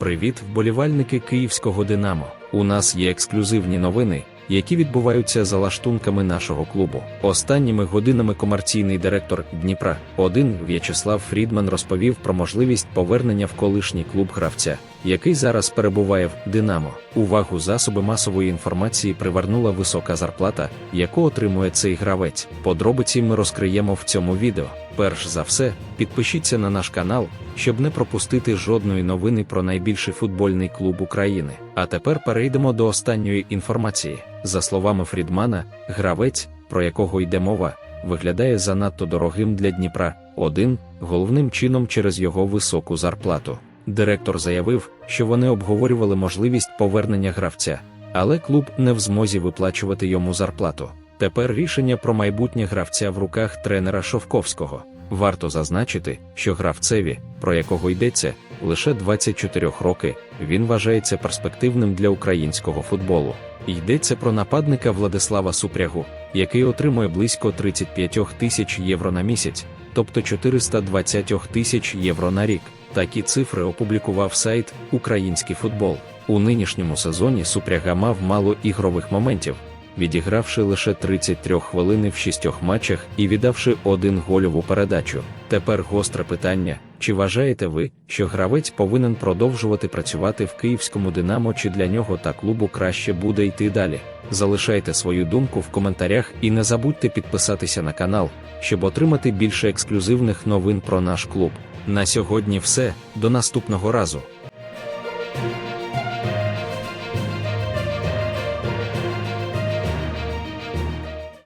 Привіт, вболівальники київського Динамо. У нас є ексклюзивні новини, які відбуваються за лаштунками нашого клубу. Останніми годинами комерційний директор Дніпра 1 В'ячеслав Фрідман розповів про можливість повернення в колишній клуб гравця, який зараз перебуває в Динамо. Увагу засоби масової інформації привернула висока зарплата, яку отримує цей гравець. Подробиці ми розкриємо в цьому відео. Перш за все, підпишіться на наш канал, щоб не пропустити жодної новини про найбільший футбольний клуб України. А тепер перейдемо до останньої інформації. За словами Фрідмана, гравець, про якого йде мова, виглядає занадто дорогим для Дніпра. Один головним чином через його високу зарплату. Директор заявив, що вони обговорювали можливість повернення гравця, але клуб не в змозі виплачувати йому зарплату. Тепер рішення про майбутнє гравця в руках тренера Шовковського. Варто зазначити, що гравцеві, про якого йдеться, лише 24 роки, він вважається перспективним для українського футболу. Йдеться про нападника Владислава Супрягу, який отримує близько 35 тисяч євро на місяць, тобто 420 тисяч євро на рік. Такі цифри опублікував сайт Український футбол. У нинішньому сезоні Супряга мав мало ігрових моментів, відігравши лише 33 хвилини в шістьох матчах і віддавши один гольову передачу. Тепер гостре питання: чи вважаєте ви, що гравець повинен продовжувати працювати в київському Динамо, чи для нього та клубу краще буде йти далі? Залишайте свою думку в коментарях і не забудьте підписатися на канал, щоб отримати більше ексклюзивних новин про наш клуб. На сьогодні все, до наступного разу.